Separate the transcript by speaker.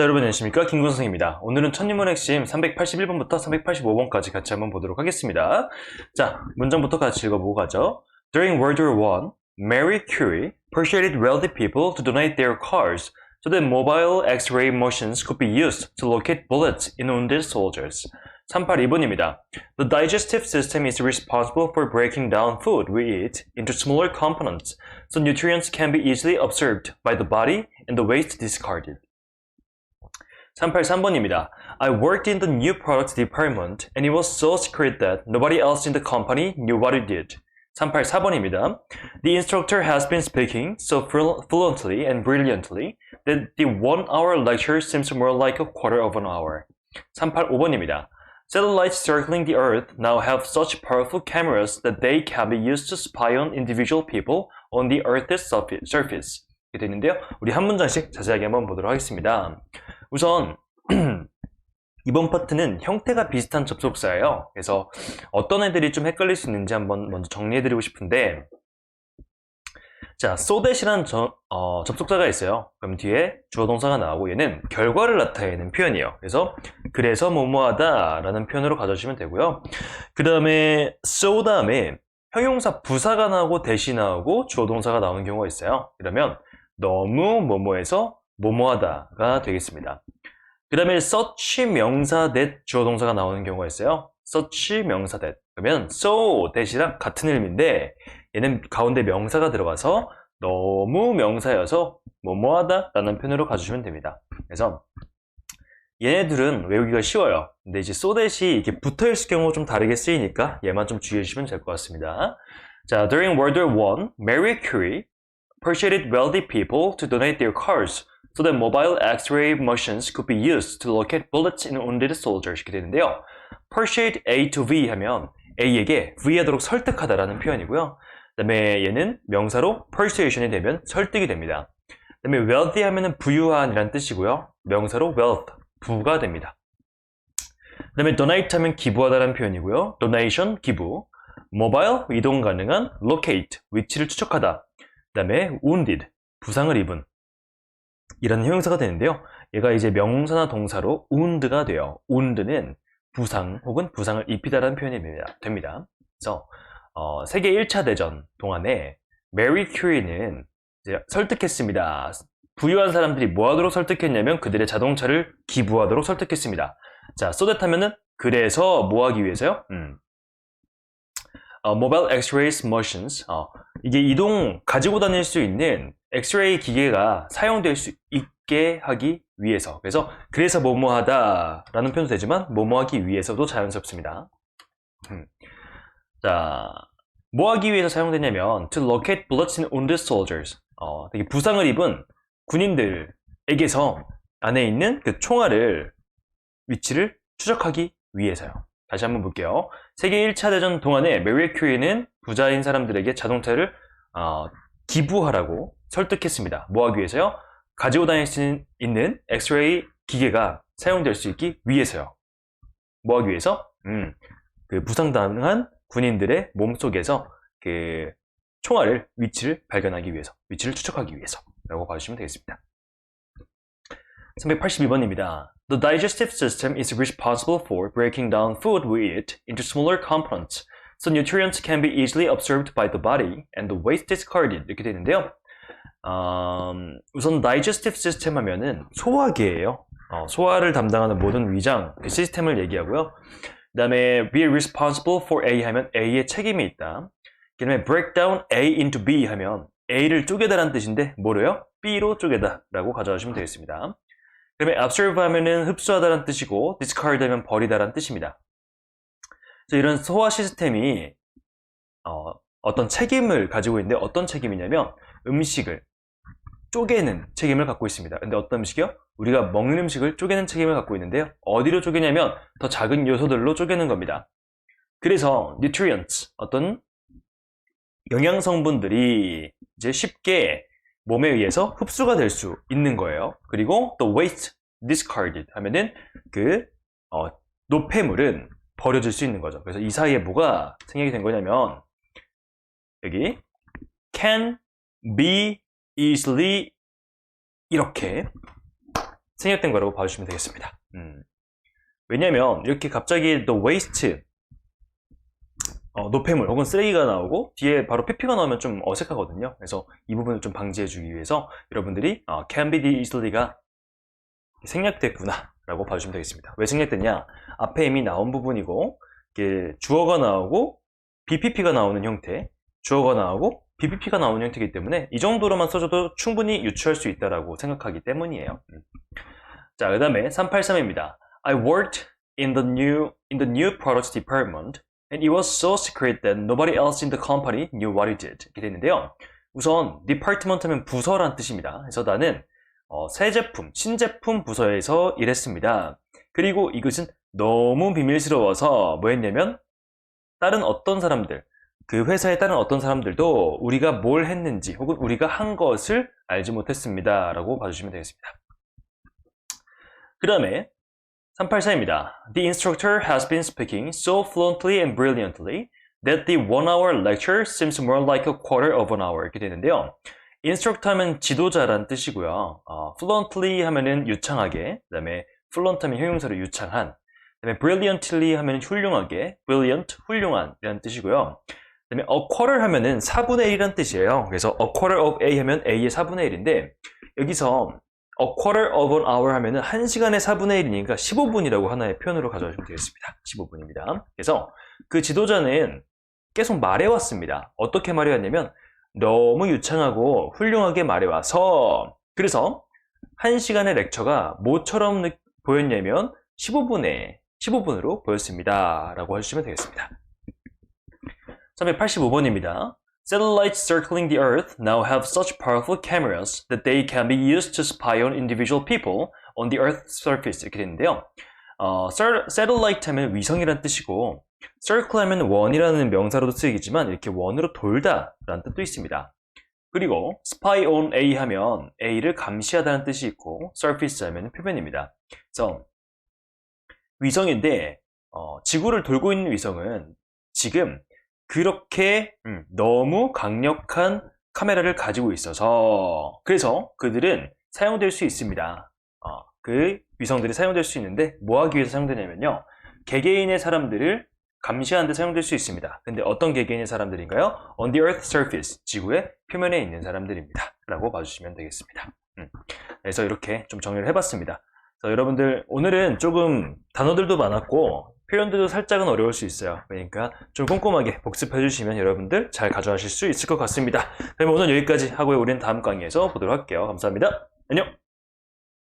Speaker 1: 자, 여러분 안녕하십니까? 김군성입니다. 오늘은 첫입문 핵심 381번부터 385번까지 같이 한번 보도록 하겠습니다. 자, 문장부터 같이 읽어보고 가죠. During World War I, Mary Curie persuaded wealthy people to donate their cars so that mobile X-ray machines could be used to locate bullets in wounded soldiers. 382번입니다. The digestive system is responsible for breaking down food we eat into smaller components so nutrients can be easily absorbed by the body and the waste discarded. 383번입니다. I worked in the new products department and it was so secret that nobody else in the company knew what it did. 384번입니다. The instructor has been speaking so flu- fluently and brilliantly that the one hour lecture seems more like a quarter of an hour. 385번입니다. Satellites circling the Earth now have such powerful cameras that they can be used to spy on individual people on the Earth's surfa- surface. 이렇게 되어 있는데요. 우리 한 문장씩 자세하게 한번 보도록 하겠습니다. 우선 이번 파트는 형태가 비슷한 접속사예요. 그래서 어떤 애들이 좀 헷갈릴 수 있는지 한번 먼저 정리해드리고 싶은데 자, so that이라는 저- 어, 접속사가 있어요. 그럼 뒤에 주어 동사가 나오고 얘는 결과를 나타내는 표현이에요. 그래서 그래서 뭐뭐하다 라는 표현으로 가져주시면 되고요. 그 다음에 so 다음에 형용사 부사가 나오고 나오고 주어 동사가 나오는 경우가 있어요. 그러면 너무 뭐뭐해서 뭐뭐하다가 되겠습니다. 그 다음에 such 명사 that 주어 동사가 나오는 경우가 있어요. such 명사 that. 그러면 so that이랑 같은 의미인데 얘는 가운데 명사가 들어가서 너무 명사여서 뭐뭐하다 라는 표현으로 가주시면 됩니다. 그래서 얘네들은 외우기가 쉬워요. 근데 이제 so that이 이렇게 붙어 있을 경우 좀 다르게 쓰이니까 얘만 좀 주의해 주시면 될 것 같습니다. 자, during World War I, Marie Curie persuaded wealthy people to donate their cars so that mobile X-ray machines could be used to locate bullets in wounded soldiers. 이렇게 되는데요. persuade A to V 하면 A에게 V하도록 설득하다라는 표현이고요. 그 다음에 얘는 명사로 persuasion이 되면 설득이 됩니다. 그 다음에 wealthy 하면은 부유한이란 뜻이고요. 명사로 wealth, 부가 됩니다. 그 다음에 donate 하면 기부하다라는 표현이고요. donation, 기부. mobile, 이동 가능한. locate, 위치를 추적하다. 그 다음에 wounded, 부상을 입은. 이라는 형용사가 되는데요. 얘가 이제 명사나 동사로 wound가 돼요. wound는 부상 혹은 부상을 입히다라는 표현이 됩니다. 그래서 어, 세계 1차 대전 동안에 메리 큐리는 설득했습니다. 부유한 사람들이 뭐 하도록 설득했냐면 그들의 자동차를 기부하도록 설득했습니다. 자, 소댓 하면은 그래서 뭐 하기 위해서요? 음. 어, Mobile X-ray Machines. 어, 이게 이동 가지고 다닐 수 있는 엑스레이 기계가 사용될 수 있게 하기 위해서. 그래서 그래서 뭐뭐하다 라는 표현도 되지만 뭐뭐하기 위해서도 자연스럽습니다. 음. 자, 뭐 하기 위해서 사용되냐면 to locate bullets in wounded soldiers. 어, 되게 부상을 입은 군인들에게서 안에 있는 그 총알을 위치를 추적하기 위해서요. 다시 한번 볼게요. 세계 1차 대전 동안에 메리 큐리는 부자인 사람들에게 자동차를 어, 기부하라고 설득했습니다. 뭐 하기 위해서요? 가지고 다닐 수 있는 엑스레이 기계가 사용될 수 있기 위해서요. 뭐 하기 위해서? 음, 그 부상당한 군인들의 몸속에서 그 총알을 위치를 발견하기 위해서, 위치를 추적하기 위해서 라고 봐주시면 되겠습니다. 382번입니다. The digestive system is responsible for breaking down food we eat into smaller components, so nutrients can be easily absorbed by the body and the waste discarded. 이렇게 되는데요. 음, 우선 digestive system 하면은 소화계예요. 어, 소화를 담당하는 모든 위장 그 시스템을 얘기하고요. 그 다음에 be responsible for A 하면 A의 책임이 있다. 그 다음에 break down A into B 하면 A를 쪼개다라는 뜻인데 뭐래요? B로 쪼개다 라고 가져가시면 되겠습니다. 그 다음에 absorb 하면은 흡수하다라는 뜻이고 discard 하면 버리다라는 뜻입니다. 그래서 이런 소화 시스템이 어, 어떤 책임을 가지고 있는데 어떤 책임이냐면 음식을 쪼개는 책임을 갖고 있습니다. 근데 어떤 음식이요? 우리가 먹는 음식을 쪼개는 책임을 갖고 있는데요. 어디로 쪼개냐면 더 작은 요소들로 쪼개는 겁니다. 그래서 nutrients, 어떤 영양 성분들이 이제 쉽게 몸에 의해서 흡수가 될 수 있는 거예요. 그리고 또 waste, discarded 하면은 그 어, 노폐물은 버려질 수 있는 거죠. 그래서 이 사이에 뭐가 생략이 된 거냐면 여기 can be easily 이렇게 생략된 거라고 봐주시면 되겠습니다. 음. 왜냐면 이렇게 갑자기 the waste 어, 노폐물 혹은 쓰레기가 나오고 뒤에 바로 pp가 나오면 좀 어색하거든요. 그래서 이 부분을 좀 방지해주기 위해서 여러분들이 어, can be easily가 생략됐구나 라고 봐주시면 되겠습니다. 왜 생략됐냐? 앞에 이미 나온 부분이고 주어가 나오고 BPP가 나오는 형태 주어가 나오고 BPP가 나오는 형태이기 때문에 이 정도로만 써줘도 충분히 유추할 수 있다라고 생각하기 때문이에요. 음. 자, 그 다음에 383입니다. I worked in the new in the new products department and it was so secret that nobody else in the company knew what it did. 이렇게 되는데요. 우선 department 하면 부서란 뜻입니다. 그래서 나는 어, 새 제품, 신제품 부서에서 일했습니다. 그리고 이것은 너무 비밀스러워서 뭐 했냐면 다른 어떤 사람들, 그 회사에 다른 어떤 사람들도 우리가 뭘 했는지 혹은 우리가 한 것을 알지 못했습니다. 라고 봐주시면 되겠습니다. 그 다음에 384입니다. The instructor has been speaking so fluently and brilliantly that the one hour lecture seems more like a quarter of an hour 이렇게 되는데요. instruct 하면 지도자란 뜻이고요. 어, fluently 하면은 유창하게, 그 다음에 fluent 하면 형용사로 유창한, 그 다음에 brilliantly 하면 훌륭하게, brilliant, 훌륭한 이라는 뜻이고요. 그 다음에 a quarter 하면은 4분의 1이란 뜻이에요. 그래서 a quarter of A 하면 A의 4분의 1인데 여기서 a quarter of an hour 하면은 1시간의 4분의 1이니까 15분이라고 하나의 표현으로 가져가시면 되겠습니다. 15분입니다. 그래서 그 지도자는 계속 말해왔습니다. 어떻게 말해왔냐면 너무 유창하고 훌륭하게 말해와서 그래서 1시간의 렉처가 뭐처럼 느- 보였냐면 15분에 15분으로 보였습니다. 라고 해주시면 되겠습니다. 385번입니다. Satellites circling the Earth now have such powerful cameras that they can be used to spy on individual people on the Earth's surface 이렇게 되는데요. 어, 셀- satellite 하면 위성이란 뜻이고 circle 하면 원이라는 명사로도 쓰이겠지만 이렇게 원으로 돌다 라는 뜻도 있습니다. 그리고 spy on A 하면 A를 감시하다는 뜻이 있고 surface 하면 표면입니다. 그래서 위성인데 어, 지구를 돌고 있는 위성은 지금 그렇게 음, 너무 강력한 카메라를 가지고 있어서 그래서 그들은 사용될 수 있습니다. 어, 그 위성들이 사용될 수 있는데 뭐 하기 위해서 사용되냐면요. 개개인의 사람들을 감시하는 데 사용될 수 있습니다. 근데 어떤 개개인의 사람들인가요? On the Earth surface, 지구의 표면에 있는 사람들입니다. 라고 봐주시면 되겠습니다. 음, 그래서 이렇게 좀 정리를 해봤습니다. 여러분들 오늘은 조금 단어들도 많았고 표현들도 살짝은 어려울 수 있어요. 그러니까 좀 꼼꼼하게 복습해 주시면 여러분들 잘 가져가실 수 있을 것 같습니다. 그럼 오늘 여기까지 하고요. 우리는 다음 강의에서 보도록 할게요. 감사합니다. 안녕!